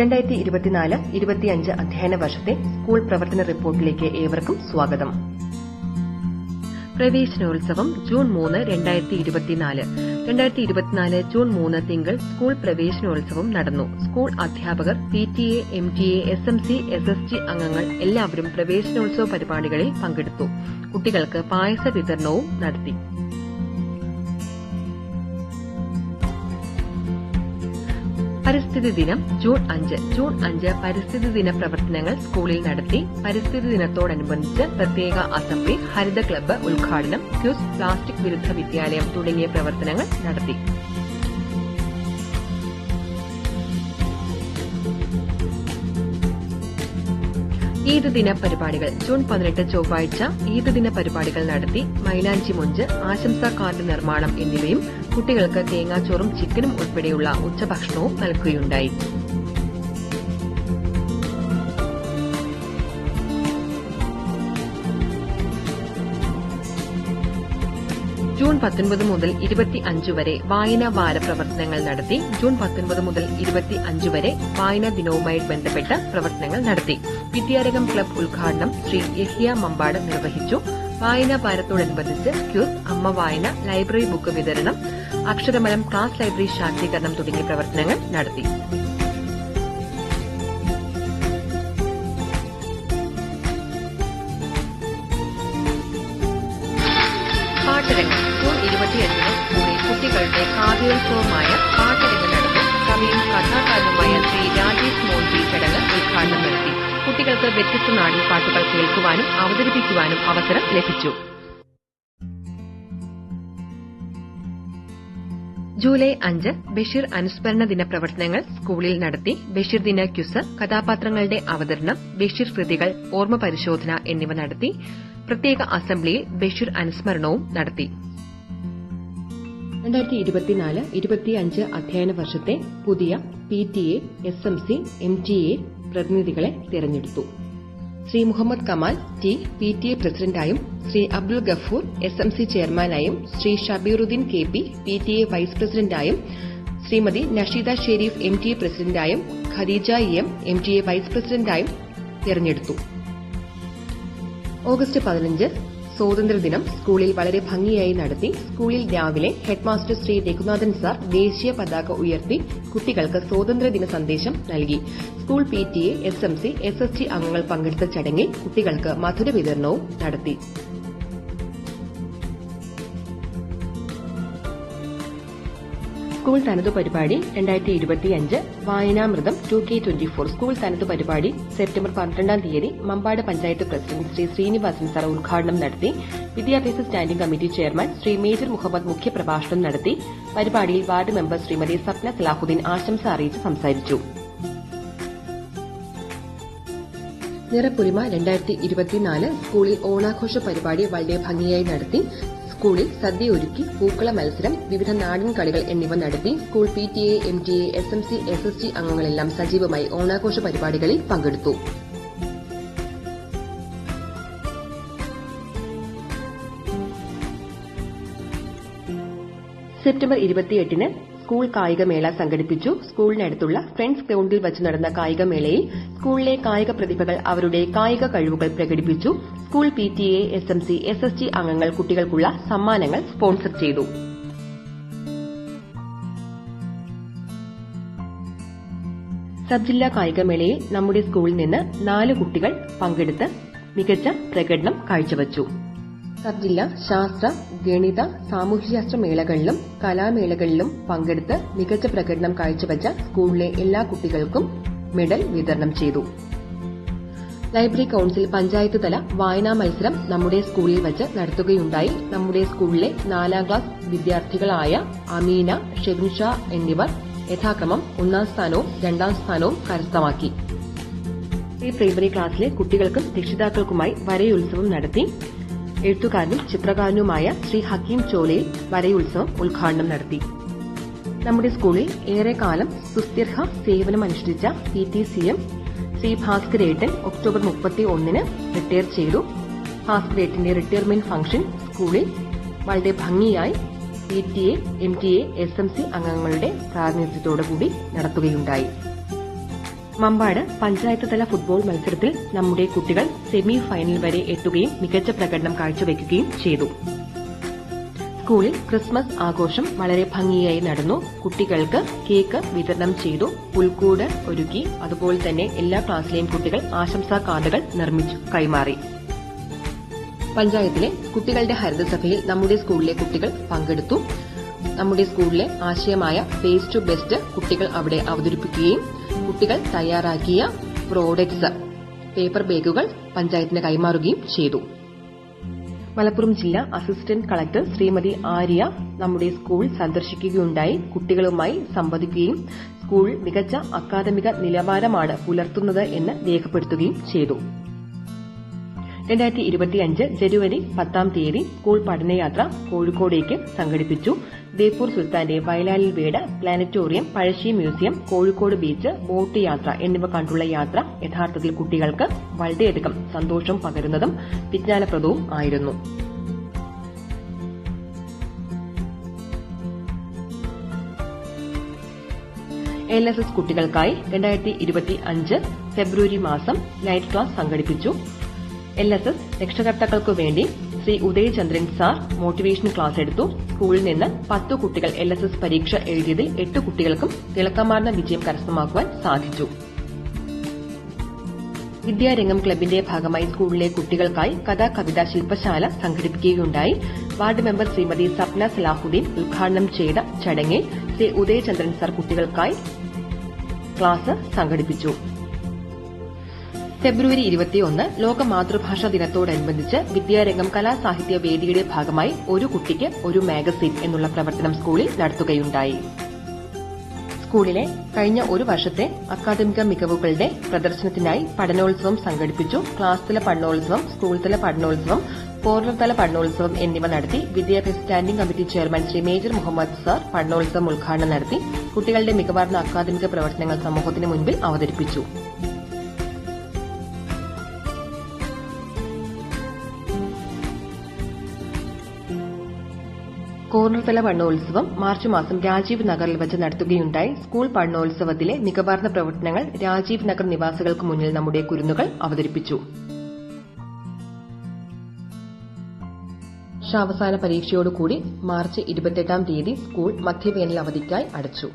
രണ്ടായിരത്തി ഇരുപത്തിനാല് ഇരുപത്തിയഞ്ച് അധ്യയന വർഷത്തെ സ്കൂൾ പ്രവർത്തന റിപ്പോർട്ടിലേക്ക് ഏവർക്കും സ്വാഗതം. പ്രവേശനോത്സവം ജൂൺ മൂന്ന് രണ്ടായിരത്തി ഇരുപത്തിനാല് രണ്ടായിരത്തി ഇരുപത്തിനാല് ജൂൺ മൂന്ന് തിങ്കൾ സ്കൂൾ പ്രവേശനോത്സവം നടന്നു. സ്കൂൾ അധ്യാപകർ P T A M T A S M C S S T അംഗങ്ങൾ എല്ലാവരും പ്രവേശനോത്സവ പരിപാടികളിൽ പങ്കെടുത്തു. കുട്ടികൾക്ക് പായസ വിതരണവും നടത്തി. പരിസ്ഥിതി ദിനം ജൂൺ അഞ്ച്. ജൂൺ അഞ്ച് പരിസ്ഥിതി ദിന പ്രവർത്തനങ്ങൾ സ്കൂളിൽ നടത്തി. പരിസ്ഥിതി ദിനത്തോടനുബന്ധിച്ച് പ്രത്യേക അസംബ്ലി ഹരിത ക്ലബ്ബ് ഉദ്ഘാടനം ക്യൂസ് പ്ലാസ്റ്റിക് വിരുദ്ധ വിദ്യാലയം തുടങ്ങിയ പ്രവർത്തനങ്ങൾ നടത്തി. ഈദ് ദിന പരിപാടികൾ. ജൂൺ പതിനെട്ട് ചൊവ്വാഴ്ച ഈദ് ദിന പരിപാടികൾ നടത്തി. മൈലാഞ്ചി മുഞ്ച് ആശംസാ കാർഡ് നിർമ്മാണം എന്നിവയും കുട്ടികൾക്ക് തേങ്ങാച്ചോറും ചിക്കനും ഉൾപ്പെടെയുള്ള ഉച്ചഭക്ഷണവും നൽകുകയുണ്ടായി. ജൂൺ പത്തൊൻപത് മുതൽ ഇരുപത്തി അഞ്ച് വരെ വായനാ വാര പ്രവർത്തനങ്ങൾ നടത്തി. ജൂൺ പത്തൊൻപത് മുതൽ ഇരുപത്തി അഞ്ച് വരെ വായനാ ദിനവുമായി ബന്ധപ്പെട്ട പ്രവർത്തനങ്ങൾ നടത്തി. വിദ്യാരംഗം ക്ലബ് ഉദ്ഘാടനം ശ്രീ യഹിയ മമ്പാട് നിർവഹിച്ചു. വായനാ വാരത്തോടനുബന്ധിച്ച് ക്യൂർ അമ്മ വായന ലൈബ്രറി ബുക്ക് വിതരണം. അക്ഷരമലം ക്ലാസ് ലൈബ്രറി ശാക്തീകരണം തുടങ്ങിയ പ്രവർത്തനങ്ങൾ നടത്തി. പാട്ടരങ്ങ് ജൂൺ ഇരുപത്തിയഞ്ചിന് സ്കൂളിൽ കുട്ടികളുടെ കാവ്യോത്സവമായ പാട്ടരങ്ങ് നടന്നു കവിയും കഥാകാരനുമായ ശ്രീ രാജേഷ് മോൻജി ചടങ്ങ് ഉദ്ഘാടനം നടത്തി. കുട്ടികൾക്ക് വ്യത്യസ്ത നാടൻ പാട്ടുകൾ കേൾക്കുവാനും അവതരിപ്പിക്കുവാനും അവസരം ലഭിച്ചു. ജൂലൈ അഞ്ച് ബഷീർ അനുസ്മരണ ദിന പ്രവർത്തനങ്ങൾ സ്കൂളിൽ നടത്തി ബഷീർ ദിന ക്യുസ് കഥാപാത്രങ്ങളുടെ അവതരണം ബഷീർ കൃതികൾ ഓർമ്മ പരിശോധന എന്നിവ നടത്തി പ്രത്യേക അസംബ്ലിയിൽ ബഷീർ അനുസ്മരണവും നടത്തി. രണ്ടായിരത്തി ഇരുപത്തിനാല് ഇരുപത്തിയഞ്ച് അധ്യയന വർഷത്തെ പുതിയ P T A S M C M T A പ്രതിനിധികളെ തിരഞ്ഞെടുത്തു. Shri Muhammad Kamal T P T A പ്രസിഡന്റായും Shri Abdul Gafoor S M C ചെയർമാനായും Shri Shabeeruddin K P P T A vice പ്രസിഡന്റായും Shrimati Nasheeda Sherif M T A പ്രസിഡന്റായും Khadeeja M M T A vice പ്രസിഡന്റായും തെരഞ്ഞെടുത്തു. August പതിനഞ്ച് സ്വാതന്ത്ര്യദിനം സ്കൂളിൽ വളരെ ഭംഗിയായി നടത്തി. സ്കൂളിൽ രാവിലെ headmaster Shri Raghunathan sir ദേശീയ പതാക ഉയർത്തി കുട്ടികൾക്ക് സ്വാതന്ത്ര്യദിന സന്ദേശം നൽകി. School P T A S M C S S T അംഗങ്ങൾ പങ്കെടുത്ത ചടങ്ങിൽ കുട്ടികൾക്ക് മധുര വിതരണവും നടത്തി. സ്കൂൾ തനതു പരിപാടി രണ്ടായിരത്തി ഇരുപത്തിയഞ്ച് വായനാമൃതം two K twenty four school തനതു പരിപാടി സെപ്റ്റംബർ പന്ത്രണ്ടാം തീയതി മമ്പാട് പഞ്ചായത്ത് പ്രസിഡന്റ് ശ്രീ ശ്രീനിവാസൻ സാർ ഉദ്ഘാടനം നടത്തി വിദ്യാഭ്യാസ standing committee chairman Shri major Muhammad മുഖ്യപ്രഭാഷണം നടത്തി പരിപാടിയിൽ വാർഡ് മെമ്പർ ശ്രീമതി സപ്ന സലാഹുദ്ദീൻ ആശംസ അറിയിച്ച് സംസാരിച്ചു. നിറപ്പുരിമ രണ്ടായിരത്തി ഇരുപത്തിനാല് സ്കൂളിൽ ഓണാഘോഷ പരിപാടി വളരെ ഭംഗിയായി നടത്തി സ്കൂളിൽ സദ്യ ഒരുക്കി പൂക്കള മത്സരം വിവിധ നാടൻ കളികൾ എന്നിവ നടത്തി school P T A M T A S M C S S T അംഗങ്ങളെല്ലാം സജീവമായി ഓണാഘോഷ പരിപാടികളിൽ പങ്കെടുത്തു. സെപ്റ്റംബർ ഇരുപത്തിയെട്ടിന് സ്കൂൾ കായികമേള സംഘടിപ്പിച്ചു. സ്കൂളിനടുത്തുള്ള ഫ്രണ്ട്സ് ഗ്രൌണ്ടിൽ വച്ച് നടന്ന കായികമേളയിൽ സ്കൂളിലെ കായിക പ്രതിഭകൾ അവരുടെ കായിക കഴിവുകൾ പ്രകടിപ്പിച്ചു. School P T A S M C S S G അംഗങ്ങൾ കുട്ടികൾക്കുള്ള സമ്മാനങ്ങൾ സ്പോൺസർ ചെയ്തു. സബ് ജില്ലാ കായികമേളയിൽ നമ്മുടെ സ്കൂളിൽ നിന്ന് നാല് കുട്ടികൾ പങ്കെടുത്ത് മികച്ച പ്രകടനം കാഴ്ചവച്ചു. സബ് ജില്ലാ ശാസ്ത്ര ഗണിത സാമൂഹ്യശാസ്ത്ര മേളകളിലും കലാമേളകളിലും പങ്കെടുത്ത് മികച്ച പ്രകടനം കാഴ്ചവെച്ച സ്കൂളിലെ എല്ലാ കുട്ടികൾക്കും മെഡൽ വിതരണം ചെയ്തു. ലൈബ്രറി കൌൺസിൽ പഞ്ചായത്ത് തല വായനാ മത്സരം നമ്മുടെ സ്കൂളിൽ വച്ച് നടത്തുകയുണ്ടായി. നമ്മുടെ സ്കൂളിലെ നാലാം ക്ലാസ് വിദ്യാർത്ഥികളായ അമീന ഷെബിൻഷാ എന്നിവർ യഥാക്രമം ഒന്നാം സ്ഥാനവും രണ്ടാം സ്ഥാനവും കരസ്ഥമാക്കി. ഈ പ്രൈമറി ക്ലാസ്സിലെ കുട്ടികൾക്കും രക്ഷിതാക്കൾക്കുമായി വരയുത്സവം നടത്തി. എഴുത്തുകാരനും ചിത്രകാരനുമായ ശ്രീ ഹക്കീം ചോലയിൽ വരയുത്സവം ഉദ്ഘാടനം നടത്തി. നമ്മുടെ സ്കൂളിൽ ഏറെക്കാലം സുസ്ഥിർഹ സേവനമനുഷ്ഠിച്ച P T C M Shri ഭാസ്കരേട്ടൻ October മുപ്പത്തി ഒന്നിന് റിട്ടയർ ചെയ്തു. ഭാസ്കരേട്ടന്റെ റിട്ടയർമെന്റ് ഫംഗ്ഷൻ സ്കൂളിൽ വളരെ ഭംഗിയായി P T A M T A S M C അംഗങ്ങളുടെ പ്രാതിനിധ്യത്തോടുകൂടി നടത്തുകയുണ്ടായി. മമ്പാട് പഞ്ചായത്ത് തല ഫുട്ബോൾ മത്സരത്തിൽ നമ്മുടെ കുട്ടികൾ സെമി ഫൈനൽ വരെ എത്തുകയും മികച്ച പ്രകടനം കാഴ്ചവെക്കുകയും ചെയ്തു. സ്കൂളിൽ ക്രിസ്മസ് ആഘോഷം വളരെ ഭംഗിയായി നടന്നു. കുട്ടികൾക്ക് കേക്ക് വിതരണം ചെയ്തു. പുൽക്കൂട് ഒരുക്കി. അതുപോലെ തന്നെ എല്ലാ ക്ലാസ്സിലെയും കുട്ടികൾ ആശംസാ കാർഡുകൾ നിർമ്മിച്ചു കൈമാറി. പഞ്ചായത്തിലെ കുട്ടികളുടെ ഹരിതസഭയിൽ നമ്മുടെ സ്കൂളിലെ കുട്ടികൾ പങ്കെടുത്തു. നമ്മുടെ സ്കൂളിലെ ആശയമായ ഫേസ് ടു ബെസ്റ്റ് കുട്ടികൾ അവിടെ അവതരിപ്പിക്കുകയും കുട്ടികൾ തയ്യാറാക്കിയ പ്രോഡക്ട്സ്. പേപ്പർ ബാഗുകൾ പഞ്ചായത്തിന് കൈമാറുകയും ചെയ്തു. മലപ്പുറം ജില്ലാ അസിസ്റ്റന്റ് കളക്ടർ ശ്രീമതി ആര്യ നമ്മുടെ സ്കൂൾ സന്ദർശിക്കുകയുണ്ടായി. കുട്ടികളുമായി സംവദിക്കുകയും സ്കൂൾ മികച്ച അക്കാദമിക നിലവാരമാണ് പുലർത്തുന്നത് എന്ന് രേഖപ്പെടുത്തുകയും ചെയ്തു. രണ്ടായിരത്തി ഇരുപത്തിയഞ്ച് ജനുവരി പത്താം തീയതി സ്കൂൾ പഠനയാത്ര കോഴിക്കോടേക്ക് സംഘടിപ്പിച്ചു. ബേപ്പൂർ സുൽത്താന്റെ വയലാലിൽ വീട് planetarium Pazhassi museum Kozhikode beach boat യാത്ര എന്നിവ കണ്ടുള്ള യാത്ര യഥാർത്ഥത്തിൽ കുട്ടികൾക്ക് വളരെയധികം സന്തോഷം പകരുന്നതും വിജ്ഞാനപ്രദവും ആയിരുന്നു. എൽ എസ് എസ് കുട്ടികൾക്കായി രണ്ടായിരത്തി ഇരുപത്തി അഞ്ച് ഫെബ്രുവരി മാസം നൈറ്റ് ക്ലാസ് സംഘടിപ്പിച്ചു. എൽ എസ് എസ് രക്ഷകർത്താക്കൾക്കു വേണ്ടി Shri Udayachandran sir motivation class എടുത്തു. സ്കൂളിൽ നിന്ന് പത്തു കുട്ടികൾ എൽ എസ് എസ് പരീക്ഷ എഴുതിയതിൽ എട്ട് കുട്ടികൾക്കും തിളക്കമാർന്ന വിജയം കരസ്ഥമാക്കുവാൻ സാധിച്ചു. വിദ്യാരംഗം ക്ലബിന്റെ ഭാഗമായി സ്കൂളിലെ കുട്ടികൾക്കായി കഥാ കവിതാ ശില്പശാല സംഘടിപ്പിക്കുകയുണ്ടായി. വാർഡ് മെമ്പർ ശ്രീമതി സപ്ന സലാഹുദ്ദീൻ ഉദ്ഘാടനം ചെയ്ത ചടങ്ങിൽ ശ്രീ ഉദയചന്ദ്രൻ സാർ കുട്ടികൾക്കായി ക്ലാസ് സംഘടിപ്പിച്ചു. ഫെബ്രുവരി ഇരുപത്തിയൊന്ന് ലോക മാതൃഭാഷാ ദിനത്തോടനുബന്ധിച്ച് വിദ്യാരംഗം കലാസാഹിത്യ വേദിയുടെ ഭാഗമായി ഒരു കുട്ടിക്ക് ഒരു മാഗസിൻ എന്നുള്ള പ്രവർത്തനം സ്കൂളിൽ നടത്തുകയുണ്ടായി. സ്കൂളിലെ കഴിഞ്ഞ ഒരു വർഷത്തെ അക്കാദമിക മികവുകളുടെ പ്രദർശനത്തിനായി പഠനോത്സവം സംഘടിപ്പിച്ചു. ക്ലാസ് തല പഠനോത്സവം സ്കൂൾ തല പഠനോത്സവം കോർണർ തല പഠനോത്സവം എന്നിവ നടത്തി വിദ്യാഭ്യാസ standing committee chairman Shri major Muhammad sir പഠനോത്സവം ഉദ്ഘാടനം നടത്തി കുട്ടികളുടെ മികവാർന്ന അക്കാദമിക പ്രവർത്തനങ്ങൾ സമൂഹത്തിന് മുൻപിൽ അവതരിപ്പിച്ചു. കോർണർ തല പഠനോത്സവം മാർച്ച് മാസം രാജീവ് നഗറിൽ വച്ച് നടത്തുകയുണ്ടായി. സ്കൂൾ പഠനോത്സവത്തിലെ മികവാർന്ന പ്രവർത്തനങ്ങൾ രാജീവ് നഗർ നിവാസികൾക്ക് മുന്നിൽ നമ്മുടെ കുരുന്നുകൾ അവതരിപ്പിച്ചു. വർഷാവസാന പരീക്ഷയോടുകൂടി മാർച്ച് ഇരുപത്തെട്ടാം തീയതി സ്കൂൾ മധ്യവേനൽ അവധിക്കായി അടച്ചു.